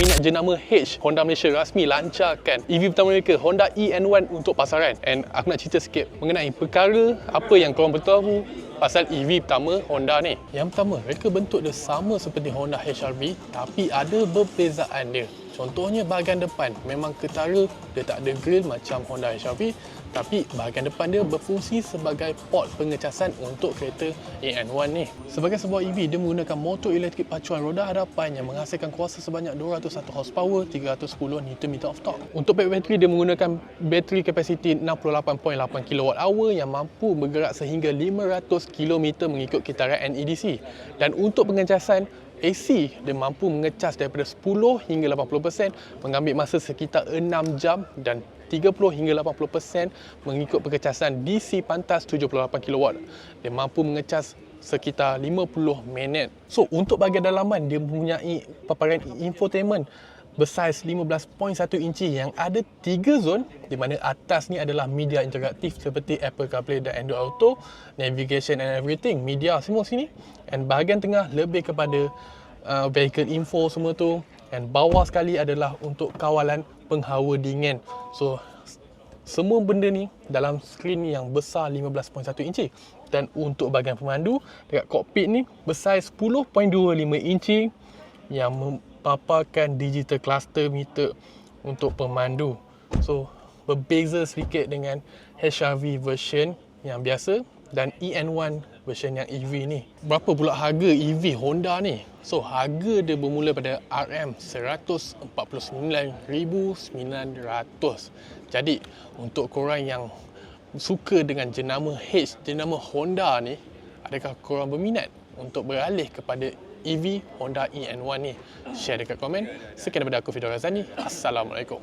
peminat jenama H, Honda Malaysia rasmi lancarkan EV pertama mereka, Honda EN1 untuk pasaran. And aku nak cerita sikit mengenai perkara apa yang korang perlu tahu pasal EV pertama Honda ni. Yang pertama, mereka bentuk dia sama seperti Honda HR-V tapi ada perbezaan dia. Contohnya bahagian depan memang ketara dia tak ada grill macam Honda HR-V tapi bahagian depan dia berfungsi sebagai port pengecasan untuk kereta AN1 ni. Sebagai sebuah EV, dia menggunakan motor elektrik pacuan roda hadapan yang menghasilkan kuasa sebanyak 201 horsepower, 310 Nm of torque. Untuk pack bateri, dia menggunakan bateri kapasiti 68.8 kWh yang mampu bergerak sehingga 500 km mengikut kitaran NEDC. Dan untuk pengecasan, AC dia mampu mengecas daripada 10 hingga 80% mengambil masa sekitar 6 jam dan 30 hingga 80% mengikut pengecasan DC pantas 78 kW. Dia mampu mengecas sekitar 50 minit. So untuk bahagian dalaman dia mempunyai paparan infotainment bersaiz 15.1 inci yang ada 3 zon di mana atas ni adalah media interaktif seperti Apple CarPlay dan Android Auto, navigation and everything, media semua sini. And bahagian tengah lebih kepada uh, vehicle info semua tu. And bawah sekali adalah untuk kawalan penghawa dingin. So semua benda ni dalam skrin yang besar 15.1 inci dan untuk bahagian pemandu dekat kokpit ni bersaiz 10.25 inci yang mempaparkan digital cluster meter untuk pemandu. So berbeza sedikit dengan HRV version yang biasa dan EN1 version yang EV ni. Berapa pula harga EV Honda ni? So harga dia bermula pada RM149,900. Jadi untuk korang yang suka dengan jenama H, jenama Honda ni, adakah korang berminat untuk beralih kepada EV Honda EN1 ni? Share dekat komen. Sekian daripada aku Razani. Assalamualaikum.